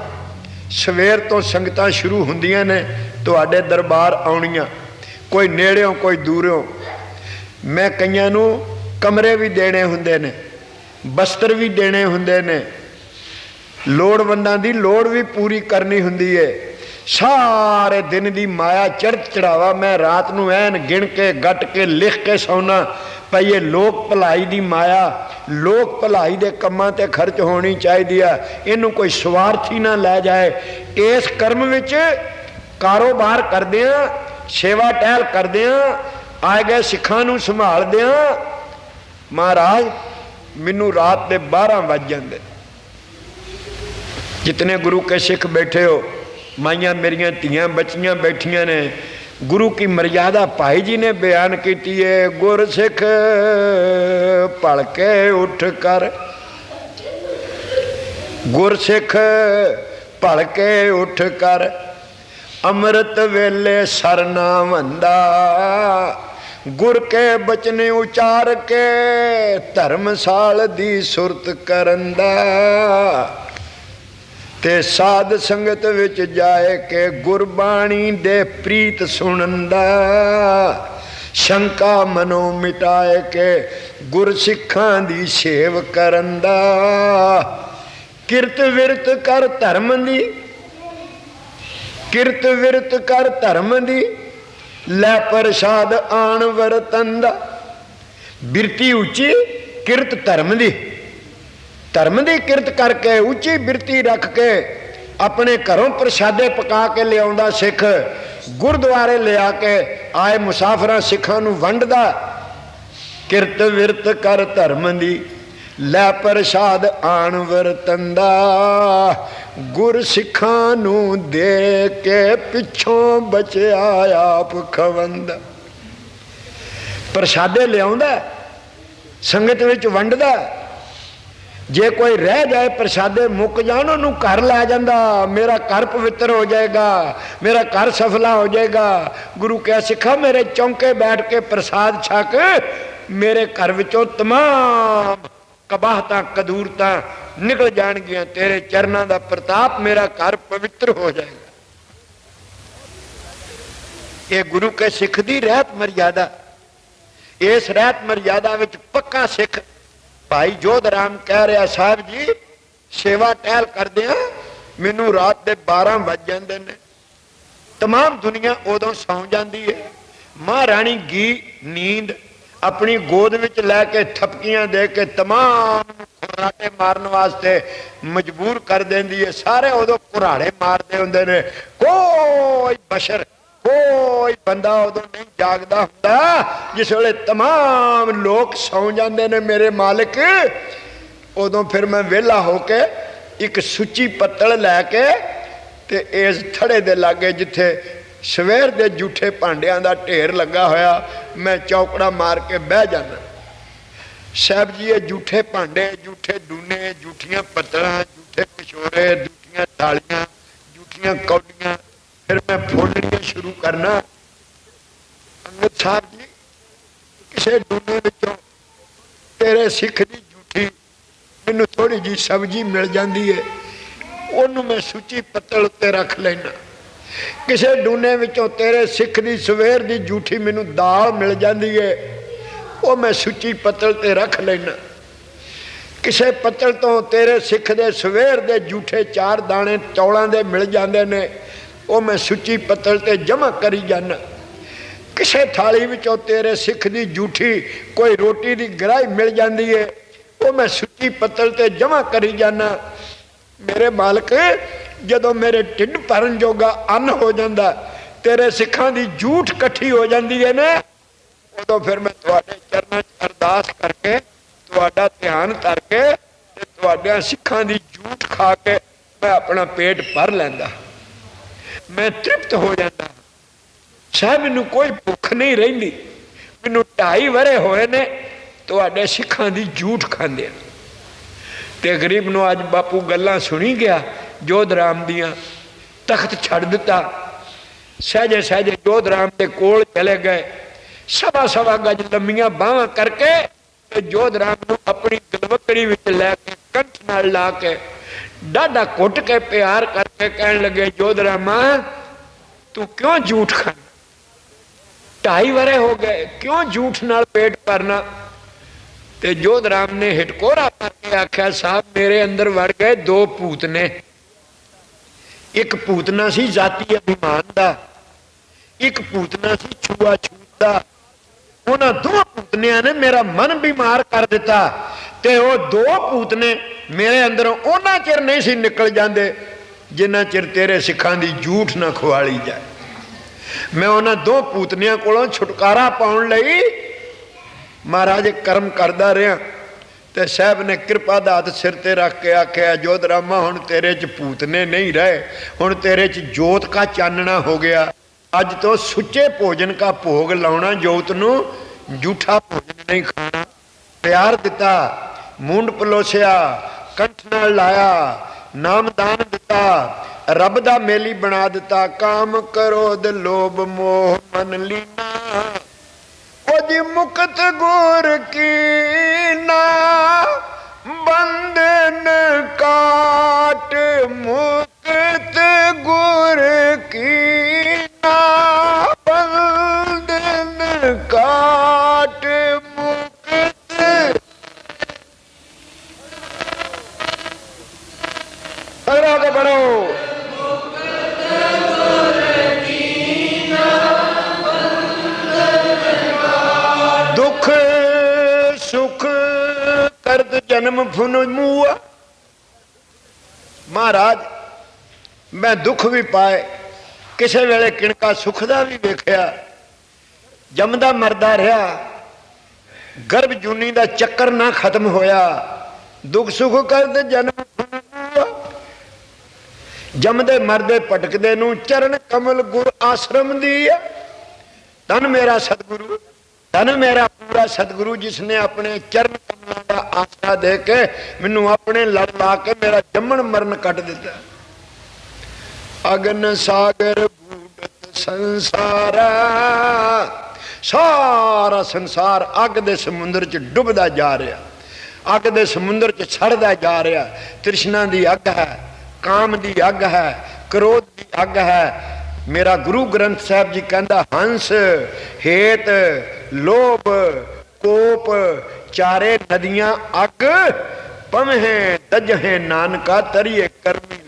ਸਵੇਰ ਤੋਂ ਸੰਗਤਾਂ ਸ਼ੁਰੂ ਹੁੰਦੀਆਂ ਨੇ, ਤੁਹਾਡੇ ਦਰਬਾਰ ਆਉਣੀਆਂ। ਕੋਈ ਨੇੜਿਓਂ, ਕੋਈ ਦੂਰੋਂ। ਮੈਂ ਕਈਆਂ ਨੂੰ ਕਮਰੇ ਵੀ ਦੇਣੇ ਹੁੰਦੇ ਨੇ, ਬਸਤਰ ਵੀ ਦੇਣੇ ਹੁੰਦੇ ਨੇ। ਲੋੜਵੰਦਾਂ ਦੀ ਲੋੜ ਵੀ ਪੂਰੀ ਕਰਨੀ ਹੁੰਦੀ ਏ। ਸਾਰੇ ਦਿਨ ਦੀ ਮਾਇਆ ਚੜ੍ਹ ਚੜਾਵਾ ਮੈਂ ਰਾਤ ਨੂੰ ਐਨ ਗਿਣ ਕੇ, ਗੱਟ ਕੇ, ਲਿਖ ਕੇ ਸੌਣਾ ਭਈ, ਇਹ ਲੋਕ ਭਲਾਈ ਦੀ ਮਾਇਆ, ਲੋਕ ਭਲਾਈ ਦੇ ਕੰਮਾਂ ਤੇ ਖਰਚ ਹੋਣੀ ਚਾਹੀਦੀ ਆ। ਇਹਨੂੰ ਕੋਈ ਸਵਾਰਥੀ ਨਾ ਲੈ ਜਾਏ। ਇਸ ਕਰਮ ਵਿੱਚ ਕਾਰੋਬਾਰ ਕਰਦੇ ਆ, ਸੇਵਾ ਟਹਿਲ ਕਰਦੇ ਆ, ਆਏ ਗਏ ਸਿੱਖਾਂ ਨੂੰ ਸੰਭਾਲਦੇ ਆ। ਮਹਾਰਾਜ, ਮੈਨੂੰ ਰਾਤ ਦੇ 12 ਵੱਜ ਜਾਂਦੇ। ਜਿਤਨੇ ਗੁਰੂ ਕੇ ਸਿੱਖ ਬੈਠੇ ਹੋ, ਮਾਈਆਂ ਮੇਰੀਆਂ ਧੀਆਂ ਬੱਚੀਆਂ ਬੈਠੀਆਂ ਨੇ ਗੁਰੂ ਕੀ ਮਰਿਆਦਾ ਭਾਈ ਜੀ ਨੇ ਬਿਆਨ ਕੀਤੀ ਏ, ਗੁਰ ਸਿੱਖ ਭਲ ਉੱਠ ਕਰ। ਗੁਰ ਸਿੱਖ ਭਲ ਉੱਠ ਕਰ। ਅੰਮ੍ਰਿਤ ਵੇਲੇ ਸਰਨਾ ਵੰਦਾ। ਗੁਰ ਕੇ ਬਚਨ ਉਚਾਰ ਕੇ ਧਰਮਸਾਲ ਦੀ ਸੁਰਤ ਕਰਨ ਦਾ। ਤੇ ਸਾਧ ਸੰਗਤ ਵਿੱਚ ਜਾਏ ਕੇ ਗੁਰਬਾਣੀ ਦੇ ਪ੍ਰੀਤ ਸੁਣਨ ਦਾ ਸ਼ੰਕਾ ਮਨੋ ਮਿਟਾਏ ਕੇ ਗੁਰ ਸਿੱਖਾਂ ਦੀ ਸੇਵ ਕਰਨ ਦਾ ਕਿਰਤ ਵਿਰਤ ਕਰ ਧਰਮ ਦੀ, ਕਿਰਤ ਵਿਰਤ ਕਰ ਧਰਮ ਦੀ, ਲੈ ਪ੍ਰਸਾਦ ਆਣ ਵਰਤਨ ਦਾ ਬਿਰਤੀ ਉੱਚੀ ਕਿਰਤ ਧਰਮ ਦੀ। ਧਰਮ ਦੀ ਕਿਰਤ ਕਰਕੇ ਉੱਚੀ ਬਿਰਤੀ ਰੱਖ ਕੇ ਆਪਣੇ ਘਰੋਂ ਪ੍ਰਸ਼ਾਦੇ ਪਕਾ ਕੇ ਲਿਆਉਂਦਾ ਸਿੱਖ, ਗੁਰਦੁਆਰੇ ਲਿਆ ਕੇ ਆਏ ਮੁਸਾਫਰਾਂ ਸਿੱਖਾਂ ਨੂੰ ਵੰਡਦਾ, ਕਿਰਤ ਵਿਰਤ ਕਰ ਧਰਮ ਦੀ, ਲੈ ਪ੍ਰਸਾਦ ਆਣ ਵਰਤੰਦਾ, ਗੁਰ ਸਿੱਖਾਂ ਨੂੰ ਦੇ ਕੇ ਪਿੱਛੋਂ ਬਚਿਆ ਆਪ ਖਵੰਦਾ। ਪ੍ਰਸ਼ਾਦੇ ਲਿਆਉਂਦਾ, ਸੰਗਤ ਵਿੱਚ ਵੰਡਦਾ ਜੇ ਕੋਈ ਰਹਿ ਜਾਏ ਪ੍ਰਸ਼ਾਦੇ, ਮੁੱਕ ਜਾਣ ਉਹਨੂੰ ਘਰ ਲੈ ਜਾਂਦਾ। ਮੇਰਾ ਘਰ ਪਵਿੱਤਰ ਹੋ ਜਾਏਗਾ, ਮੇਰਾ ਘਰ ਸਫਲਾ ਹੋ ਜਾਏਗਾ। ਗੁਰੂ ਕਹਿ ਸਿੱਖਾ, ਮੇਰੇ ਚੌਂਕੇ ਬੈਠ ਕੇ ਪ੍ਰਸਾਦ ਛਕ, ਮੇਰੇ ਘਰ ਵਿੱਚੋਂ ਤਮਾਮ ਕਬਾਹਤਾਂ, ਕਦੂਰਤਾਂ ਨਿਕਲ ਜਾਣਗੀਆਂ। ਤੇਰੇ ਚਰਨਾਂ ਦਾ ਪ੍ਰਤਾਪ ਮੇਰਾ ਘਰ ਪਵਿੱਤਰ ਹੋ ਜਾਏਗਾ। ਇਹ ਗੁਰੂ ਕੇ ਸਿੱਖ ਦੀ ਰਹਿਤ ਮਰਿਆਦਾ। ਇਸ ਰਹਿਤ ਮਰਿਆਦਾ ਵਿੱਚ ਪੱਕਾ ਸਿੱਖ ਭਾਈ ਜੋਧ ਰਾਮ ਕਹਿ ਰਿਹਾ ਸਾਹਿਬ ਜੀ ਸੇਵਾ ਟਹਿਲ ਕਰਦੇ ਆ ਮੈਨੂੰ ਰਾਤ ਦੇ 12 ਵੱਜ ਜਾਂਦੇ ਨੇ तमाम ਦੁਨੀਆ ਉਦੋਂ ਸੌਂ ਜਾਂਦੀ ਹੈ ਮਹਾਰਾਣੀ ਗੀ ਨੀਂਦ ਆਪਣੀ ਗੋਦ ਵਿੱਚ ਲੈ ਕੇ ਥਪਕੀਆਂ ਦੇ ਕੇ तमाम ਕੁਰਾਟੇ ਮਾਰਨ ਵਾਸਤੇ ਮਜਬੂਰ ਕਰ ਦਿੰਦੀ ਹੈ ਸਾਰੇ ਉਦੋਂ ਕੁਰਾੜੇ ਮਾਰਦੇ ਹੁੰਦੇ ਨੇ ਕੋਈ ਬਸ਼ਰ ਕੋਈ ਬੰਦਾ ਉਦੋਂ ਨਹੀਂ ਜਾਗਦਾ ਹੁੰਦਾ ਜਿਸ ਵੇਲੇ तमाम ਲੋਕ ਸੌਂ ਜਾਂਦੇ ਨੇ ਮੇਰੇ ਮਾਲਕ ਉਦੋਂ ਫਿਰ ਮੈਂ ਵਿਹਲਾ ਹੋ ਕੇ ਇੱਕ ਸੁੱਚੀ ਪੱਤਲ ਲੈ ਕੇ ਤੇ ਇਸ ਥੜੇ ਦੇ ਲਾਗੇ ਜਿੱਥੇ ਸਵੇਰ ਦੇ ਝੂਠੇ ਭਾਂਡਿਆਂ ਦਾ ਢੇਰ ਲੱਗਾ ਹੋਇਆ ਮੈਂ ਚੌਕੜਾ ਮਾਰ ਕੇ ਬਹਿ ਜਾਂਦਾ ਸਾਹਿਬ ਜੀ ਇਹ ਝੂਠੇ ਭਾਂਡੇ ਝੂਠੇ ਡੂਨੇ ਝੂਠੀਆਂ ਪੱਤਲਾਂ ਝੂਠੇ ਕਸ਼ੋਰੇ ਝੂਠੀਆਂ ਥਾਲੀਆਂ ਝੂਠੀਆਂ ਕੌਡੀਆਂ ਫਿਰ ਮੈਂ ਫੋਲਣੀਆਂ ਸ਼ੁਰੂ ਕਰਨਾ ਅੰਗਦ ਸਾਹਿਬ ਜੀ, ਕਿਸੇ ਡੂਨੇ ਵਿੱਚੋਂ ਤੇਰੇ ਸਿੱਖ ਦੀ ਝੂਠੀ ਮੈਨੂੰ ਥੋੜੀ ਜੀ ਸਬਜ਼ੀ ਮਿਲ ਜਾਂਦੀ ਹੈ ਉਹਨੂੰ ਮੈਂ ਸੁੱਚੀ ਪੱਤਲ ਉੱਤੇ ਰੱਖ ਲੈਣਾ ਕਿਸੇ ਡੂਨੇ ਵਿੱਚੋਂ ਤੇਰੇ ਸਿੱਖ ਦੀ ਸਵੇਰ ਦੀ ਝੂਠੀ ਮੈਨੂੰ ਦਾਲ ਮਿਲ ਜਾਂਦੀ ਹੈ ਉਹ ਮੈਂ ਸੁੱਚੀ ਪੱਤਲ ਤੇ ਰੱਖ ਲੈਣਾ ਕਿਸੇ ਪੱਤਲ ਤੋਂ ਤੇਰੇ ਸਿੱਖ ਦੇ ਸਵੇਰ ਦੇ ਝੂਠੇ ਚਾਰ ਦਾਣੇ ਚੌਲਾਂ ਦੇ ਮਿਲ ਜਾਂਦੇ ਨੇ ਉਹ ਮੈਂ ਸੁੱਚੀ ਪੱਤਲ ਤੇ ਜਮ੍ਹਾਂ ਕਰੀ ਜਾਣਾ ਕਿਸੇ ਥਾਲੀ ਵਿੱਚੋਂ ਤੇਰੇ ਸਿੱਖ ਦੀ ਝੂਠੀ ਕੋਈ ਰੋਟੀ ਦੀ ਗਰਾਈ ਮਿਲ ਜਾਂਦੀ ਏ। ਉਹ ਮੈਂ ਸੁੱਚੀ ਪੱਤਲ ਤੇ ਜਮ੍ਹਾਂ ਕਰੀ ਜਾਣਾ ਮੇਰੇ ਮਾਲਕ, ਜਦੋਂ ਮੇਰੇ ਢਿੱਡ ਭਰਨ ਜੋਗਾ ਅੰਨ ਹੋ ਜਾਂਦਾ, ਤੇਰੇ ਸਿੱਖਾਂ ਦੀ ਝੂਠ ਇਕੱਠੀ ਹੋ ਜਾਂਦੀ ਹੈ ਨਾ, ਉਦੋਂ ਫਿਰ ਮੈਂ ਤੁਹਾਡੇ ਚਰਨਾਂ 'ਚ ਅਰਦਾਸ ਕਰਕੇ, ਤੁਹਾਡਾ ਧਿਆਨ ਕਰਕੇ ਤੇ ਤੁਹਾਡਿਆਂ ਸਿੱਖਾਂ ਦੀ ਝੂਠ ਖਾ ਕੇ ਮੈਂ ਆਪਣਾ ਪੇਟ ਭਰ ਲੈਂਦਾ। ਮੈਂ ਤ੍ਰਿਪਤ ਹੋ ਜਾਂਦਾ ਸਾਹਿਬ, ਮੈਨੂੰ ਕੋਈ ਭੁੱਖ ਨਹੀਂ ਰਹਿੰਦੀ। ਮੈਨੂੰ ਢਾਈ ਵਰੇ ਹੋਏ ਨੇ, ਤੁਹਾਡੇ ਸਿੱਖਾਂ ਦੀ ਝੂਠ ਖਾਂਦੇ ਆ। ਤੇ ਗਰੀਬ ਨੂੰ ਅੱਜ ਬਾਪੂ ਗੱਲਾਂ ਸੁਣੀ ਗਿਆ, ਜੋਧ ਰਾਮ ਦੀਆਂ, ਤਖਤ ਛੱਡ ਦਿੱਤਾ। ਸਹਜੇ ਸਹਜੇ ਜੋਧ ਰਾਮ ਦੇ ਕੋਲ ਚਲੇ ਗਏ। ਸਵਾ ਸਵਾ ਗਜ ਲੰਮੀਆਂ ਬਾਹਾਂ ਕਰਕੇ ਤੇ ਜੋਧ ਰਾਮ ਨੂੰ ਆਪਣੀ ਗਲਵਕੜੀ ਵਿੱਚ ਲੈ ਕੇ ਕੰਠ ਨਾਲ ਲਾ ਕੇ ਡਾਡਾ ਘੁੱਟ ਕੇ ਪਿਆਰ ਕਰਕੇ ਕਹਿਣ ਲੱਗੇ ਜੋਧ ਤੂੰ ਕਿਉਂ ਝੂਠ ਖਾਣਾ ਢਾਈ ਵਰੇ ਹੋ ਗਏ ਕਿਉਂ ਝੂਠ ਨਾਲ ਪੇਟ ਭਰਨਾ ਤੇ ਜੋਧਰਾਮ ਨੇ ਹਿਟਕੋਰਾ ਕੇ ਆਖਿਆ ਸਾਹਿਬ ਮੇਰੇ ਅੰਦਰ ਵੜ ਗਏ ਦੋ ਭੂਤ ਨੇ ਇੱਕ ਭੂਤਨਾ ਸੀ ਜਾਤੀ ਅਭਿਮਾਨ ਦਾ ਇੱਕ ਭੂਤਨਾ ਸੀ ਛੂਆ ਛੂਤ ਦਾ ਉਹਨਾਂ ਦੋ ਪੂਤਨਿਆਂ ਨੇ ਮੇਰਾ ਮਨ ਬਿਮਾਰ ਕਰ ਦਿੱਤਾ ਤੇ ਉਹ ਦੋ ਭੂਤਨੇ ਮੇਰੇ ਅੰਦਰੋਂ ਉਹਨਾਂ ਚਿਰ ਨਹੀਂ ਸੀ ਨਿਕਲ ਜਾਂਦੇ ਜਿੰਨਾ ਚਿਰ ਤੇਰੇ ਸਿੱਖਾਂ ਦੀ ਝੂਠ ਨਾ ਖਵਾਲੀ ਜਾਏ। ਮੈਂ ਉਹਨਾਂ ਦੋ ਪੂਤਨਿਆਂ ਕੋਲੋਂ ਛੁਟਕਾਰਾ ਪਾਉਣ ਲਈ ਮਹਾਰਾਜ ਕਰਮ ਕਰਦਾ ਰਿਹਾ ਤੇ ਸਾਹਿਬ ਨੇ ਕਿਰਪਾ ਦਾ ਹੱਥ ਸਿਰ ਤੇ ਰੱਖ ਕੇ ਆਖਿਆ ਜੋਧ ਰਾਮਾ, ਹੁਣ ਤੇਰੇ ਚ ਪੂਤਨੇ ਨਹੀਂ ਰਹੇ, ਹੁਣ ਤੇਰੇ ਚ ਜੋਤ ਕਾ ਚਾਨਣਾ ਹੋ ਗਿਆ। ਅੱਜ ਤੋਂ ਸੁੱਚੇ ਭੋਜਨ ਕਾ ਭੋਗ ਲਾਉਣਾ ਜੋਤ ਨੂੰ ਝੂਠਾ ਭੋਜਨ ਨਹੀਂ ਖਾਣਾ। ਪਿਆਰ ਦਿੱਤਾ, ਮੂੰਡ ਪਲੋਸਿਆ, ਕੰਠ ਨਾਲ ਲਾਇਆ ਨਾਮਦਾਨ ਦਿੱਤਾ, ਰੱਬ ਦਾ ਮੇਲੀ ਬਣਾ ਦਿੱਤਾ, ਕਾਮ ਕਰੋਧ ਲੋਭ ਮੋਹ ਮਨ ਲੀਨਾ। ਕੁਝ ਮੁਕਤ ਗੁਰ ਕੀ ਜਨਮ ਫੁਨ ਮੂਆ। ਮਹਾਰਾਜ, ਮੈਂ ਦੁੱਖ ਵੀ ਪਾਏ, ਕਿਸੇ ਵੇਲੇ ਕਿਣਕਾ ਸੁਖ ਦਾ ਵੀ ਵੇਖਿਆ। ਜੰਮਦਾ ਮਰਦਾ ਰਿਹਾ, ਗਰਭ ਜੂਨੀ ਦਾ ਚੱਕਰ ਨਾ ਖਤਮ ਹੋਇਆ। ਦੁੱਖ ਸੁਖ ਕਰਦੇ ਜਨਮ ਫੁਨ ਜੰਮਦੇ ਮਰਦੇ ਭਟਕਦੇ ਨੂੰ ਚਰਨ ਕਮਲ ਗੁਰ ਆਸ਼ਰਮ ਦੀ ਤਨ ਮੇਰਾ ਸਤਿਗੁਰੂ ਤਨ ਮੇਰਾ ਪੂਰਾ ਸਤਿਗੁਰੂ ਜਿਸ ਨੇ ਆਪਣੇ ਚਰਨ ਕਮਲਾਂ ਦਾ ਆਸਰਾ ਦੇ ਕੇ ਮੈਨੂੰ ਆਪਣੇ ਲੜ ਲਾ ਕੇ ਮੇਰਾ ਜੰਮਣ ਮਰਨ ਕੱਟ ਦਿੱਤਾ। ਅਗਨ ਸਾਗਰ ਬੂਡਤ ਸੰਸਾਰਾ, ਸਾਰਾ ਸੰਸਾਰ ਅੱਗ ਦੇ ਸਮੁੰਦਰ 'ਚ ਡੁੱਬਦਾ ਜਾ ਰਿਹਾ। ਅੱਗ ਦੇ ਸਮੁੰਦਰ 'ਚ ਸੜਦਾ ਜਾ ਰਿਹਾ। ਤ੍ਰਿਸ਼ਨਾ ਦੀ ਅੱਗ ਹੈ, ਕਾਮ ਦੀ ਅੱਗ ਹੈ, ਕ੍ਰੋਧ ਦੀ ਅੱਗ ਹੈ। ਮੇਰਾ ਗੁਰੂ ਗ੍ਰੰਥ ਸਾਹਿਬ ਜੀ ਕਹਿੰਦਾ, ਹੰਸ, ਹੇਤ, ਲੋਭ, ਕੋਪ ਚਾਰੇ ਨਦੀਆਂ ਅੱਗ ਪਮਹਿ ਤਜਹਿ ਨਾਨਕਾ ਤਰੀਏ ਕਰਮੀ